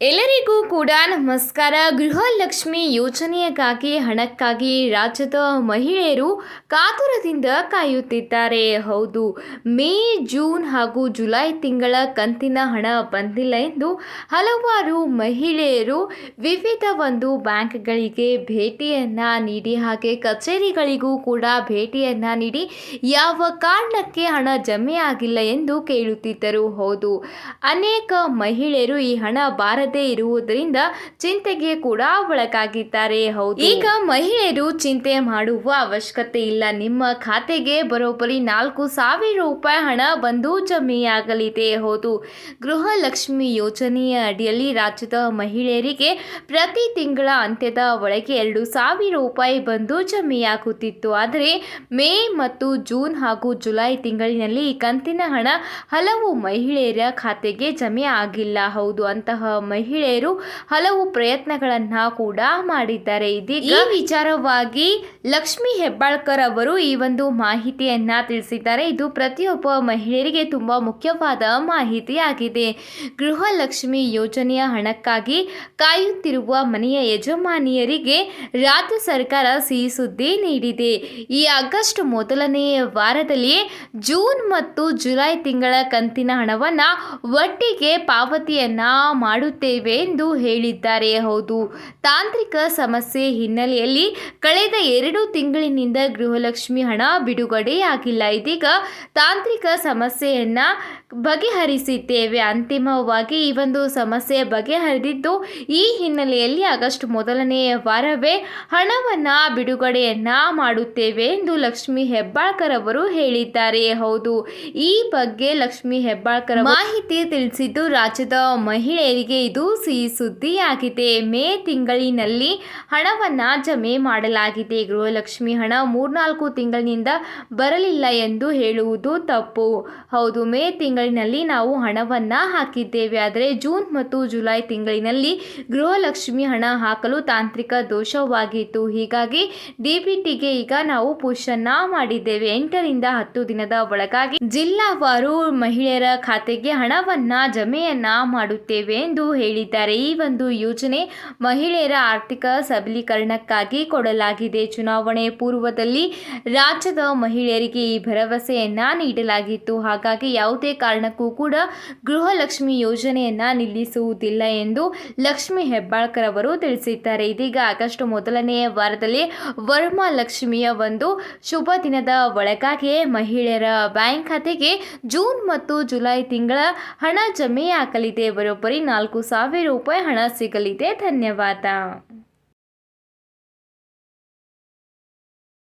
ಎಲ್ಲರಿಗೂ ಕೂಡ ನಮಸ್ಕಾರ. ಗೃಹಲಕ್ಷ್ಮಿ ಯೋಜನೆಯಕ್ಕಾಗಿ ಹಣಕ್ಕಾಗಿ ರಾಜ್ಯದ ಮಹಿಳೆಯರು ಕಾತುರದಿಂದ ಕಾಯುತ್ತಿದ್ದಾರೆ. ಹೌದು, ಮೇ, ಜೂನ್ ಹಾಗೂ ಜುಲೈ ತಿಂಗಳ ಕಂತಿನ ಹಣ ಬಂದಿಲ್ಲ ಎಂದು ಹಲವಾರು ಮಹಿಳೆಯರು ವಿವಿಧ ಒಂದು ಬ್ಯಾಂಕ್ಗಳಿಗೆ ಭೇಟಿಯನ್ನು ನೀಡಿ ಹಾಗೆ ಕಚೇರಿಗಳಿಗೂ ಕೂಡ ಭೇಟಿಯನ್ನು ನೀಡಿ ಯಾವ ಕಾರಣಕ್ಕೆ ಹಣ ಜಮೆ ಆಗಿಲ್ಲ ಎಂದು ಕೇಳುತ್ತಿದ್ದರು. ಹೌದು, ಅನೇಕ ಮಹಿಳೆಯರು ಈ ಹಣ ಬಾರದೆ ಇರುವುದರಿಂದ ಚಿಂತೆಗೆ ಕೂಡ ಒಳಗಾಗಿದ್ದಾರೆ. ಹೌದು. ಈಗ ಮಹಿಳೆಯರು ಚಿಂತೆ ಮಾಡುವ ಅವಶ್ಯಕತೆ ಇಲ್ಲ. ನಿಮ್ಮ ಖಾತೆಗೆ ಬರೋಬ್ಬರಿ ನಾಲ್ಕು ಸಾವಿರ ರೂಪಾಯಿ ಹಣ ಬಂದು ಜಮೆಯಾಗಲಿದೆ. ಹೌದು. ಗೃಹಲಕ್ಷ್ಮಿ ಯೋಜನೆಯ ಅಡಿಯಲ್ಲಿ ರಾಜ್ಯದ ಮಹಿಳೆಯರಿಗೆ ಪ್ರತಿ ತಿಂಗಳ ಅಂತ್ಯದ ಒಳಗೆ ಎರಡು ಸಾವಿರ ರೂಪಾಯಿ ಬಂದು ಜಮೆಯಾಗುತ್ತಿತ್ತು. ಆದರೆ ಮೇ ಮತ್ತು ಜೂನ್ ಹಾಗೂ ಜುಲೈ ತಿಂಗಳಿನಲ್ಲಿ ಕಂತಿನ ಹಣ ಹಲವು ಮಹಿಳೆಯರ ಖಾತೆಗೆ ಜಮೆ ಆಗಿಲ್ಲ. ಹೌದು. ಅಂತಹ ಮಹಿಳೆಯರು ಹಲವು ಪ್ರಯತ್ನಗಳನ್ನ ಕೂಡ ಮಾಡಿದ್ದಾರೆ. ಇದೀಗ ಈ ವಿಚಾರವಾಗಿ ಲಕ್ಷ್ಮಿ ಹೆಬ್ಬಾಳ್ಕರ್ ಅವರು ಈ ಒಂದು ಮಾಹಿತಿಯನ್ನ ತಿಳಿಸಿದ್ದಾರೆ. ಇದು ಪ್ರತಿಯೊಬ್ಬ ಮಹಿಳೆಯರಿಗೆ ತುಂಬಾ ಮುಖ್ಯವಾದ ಮಾಹಿತಿಯಾಗಿದೆ. ಗೃಹಲಕ್ಷ್ಮಿ ಯೋಜನೆಯ ಹಣಕ್ಕಾಗಿ ಕಾಯುತ್ತಿರುವ ಮನೆಯ ಯಜಮಾನಿಯರಿಗೆ ರಾಜ್ಯ ಸರ್ಕಾರ ಸಿಹಿ ಸುದ್ದಿ ನೀಡಿದೆ. ಈ ಆಗಸ್ಟ್ ಮೊದಲನೆಯ ವಾರದಲ್ಲಿಯೇ ಜೂನ್ ಮತ್ತು ಜುಲೈ ತಿಂಗಳ ಕಂತಿನ ಹಣವನ್ನ ಒಟ್ಟಿಗೆ ಪಾವತಿಯನ್ನ ಮಾಡುತ್ತೇವೆ ಎಂದು ಹೇಳಿದ್ದಾರೆ. ಹೌದು, ತಾಂತ್ರಿಕ ಸಮಸ್ಯೆ ಹಿನ್ನೆಲೆಯಲ್ಲಿ ಕಳೆದ ಎರಡು ತಿಂಗಳಿನಿಂದ ಗೃಹಲಕ್ಷ್ಮಿ ಹಣ ಬಿಡುಗಡೆಯಾಗಿಲ್ಲ. ಇದೀಗ ತಾಂತ್ರಿಕ ಸಮಸ್ಯೆಯನ್ನ ಬಗೆಹರಿಸಿದ್ದೇವೆ. ಅಂತಿಮವಾಗಿ ಈ ಒಂದು ಸಮಸ್ಯೆ ಬಗೆಹರಿದಿದ್ದು, ಈ ಹಿನ್ನೆಲೆಯಲ್ಲಿ ಆಗಸ್ಟ್ ಮೊದಲನೆಯ ವಾರವೇ ಹಣವನ್ನು ಬಿಡುಗಡೆಯನ್ನ ಮಾಡುತ್ತೇವೆ ಎಂದು ಲಕ್ಷ್ಮಿ ಹೆಬ್ಬಾಳ್ಕರ್ ಅವರು ಹೇಳಿದ್ದಾರೆ. ಹೌದು, ಈ ಬಗ್ಗೆ ಲಕ್ಷ್ಮಿ ಹೆಬ್ಬಾಳ್ಕರ್ ಮಾಹಿತಿ ತಿಳಿಸಿದ್ದು, ರಾಜ್ಯದ ಮಹಿಳೆಯರಿಗೆ ಇದು ಸಿಹಿ ಸುದ್ದಿಯಾಗಿದೆ ಮೇ ತಿಂಗಳಿನಲ್ಲಿ ಹಣವನ್ನು ಜಮೆ ಮಾಡಲಾಗಿದೆ. ಗೃಹಲಕ್ಷ್ಮಿ ಹಣ ಮೂರ್ನಾಲ್ಕು ತಿಂಗಳಿನಿಂದ ಬರಲಿಲ್ಲ ಎಂದು ಹೇಳುವುದು ತಪ್ಪು. ಹೌದು, ಮೇ ತಿಂಗಳಿನಲ್ಲಿ ನಾವು ಹಣವನ್ನು ಹಾಕಿದ್ದೇವೆ. ಆದರೆ ಜೂನ್ ಮತ್ತು ಜುಲೈ ತಿಂಗಳಿನಲ್ಲಿ ಗೃಹಲಕ್ಷ್ಮಿ ಹಣ ಹಾಕಲು ತಾಂತ್ರಿಕ ದೋಷವಾಗಿತ್ತು. ಹೀಗಾಗಿ ಡಿಬಿಟಿಗೆ ಈಗ ನಾವು ಪುಷ್ ಮಾಡಿದ್ದೇವೆ. ಎಂಟರಿಂದ ಹತ್ತು ದಿನದ ಒಳಗಾಗಿ ಜಿಲ್ಲಾವಾರು ಮಹಿಳೆಯರ ಖಾತೆಗೆ ಹಣವನ್ನ ಜಮೆಯನ್ನ ಮಾಡುತ್ತೇವೆ ಎಂದು ಹೇಳಿದ್ದಾರೆ. ಈ ಒಂದು ಯೋಜನೆ ಮಹಿಳೆಯರ ಆರ್ಥಿಕ ಸಬಲೀಕರಣಕ್ಕಾಗಿ ಕೊಡಲಾಗಿದೆ. ಚುನಾವಣೆ ಪೂರ್ವದಲ್ಲಿ ರಾಜ್ಯದ ಮಹಿಳೆಯರಿಗೆ ಈ ಭರವಸೆಯನ್ನ ನೀಡಲಾಗಿತ್ತು. ಹಾಗಾಗಿ ಯಾವುದೇ ಕಾರಣಕ್ಕೂ ಕೂಡ ಗೃಹಲಕ್ಷ್ಮಿ ಯೋಜನೆಯನ್ನ ನಿಲ್ಲಿಸುವುದಿಲ್ಲ ಎಂದು ಲಕ್ಷ್ಮಿ ಹೆಬ್ಬಾಳ್ಕರ್ ಅವರು ತಿಳಿಸಿದ್ದಾರೆ. ಇದೀಗ ಆಗಸ್ಟ್ ಮೊದಲನೆಯ ವಾರದಲ್ಲಿ ವರ್ಮಾ ಲಕ್ಷ್ಮಿಯ ಒಂದು ಶುಭ ದಿನದ ಒಳಗಾಗಿಯೇ ಮಹಿಳೆಯರ ಬ್ಯಾಂಕ್ ಖಾತೆಗೆ ಜೂನ್ ಮತ್ತು ಜುಲೈ ತಿಂಗಳ ಹಣ ಜಮೆಯಾಗಲಿದೆ ಬರೋಬ್ಬರಿ ನಾಲ್ಕು ಸಾವಿರ ರೂಪಾಯಿ ಹಣ ಸಿಗಲಿದೆ. ಧನ್ಯವಾದ.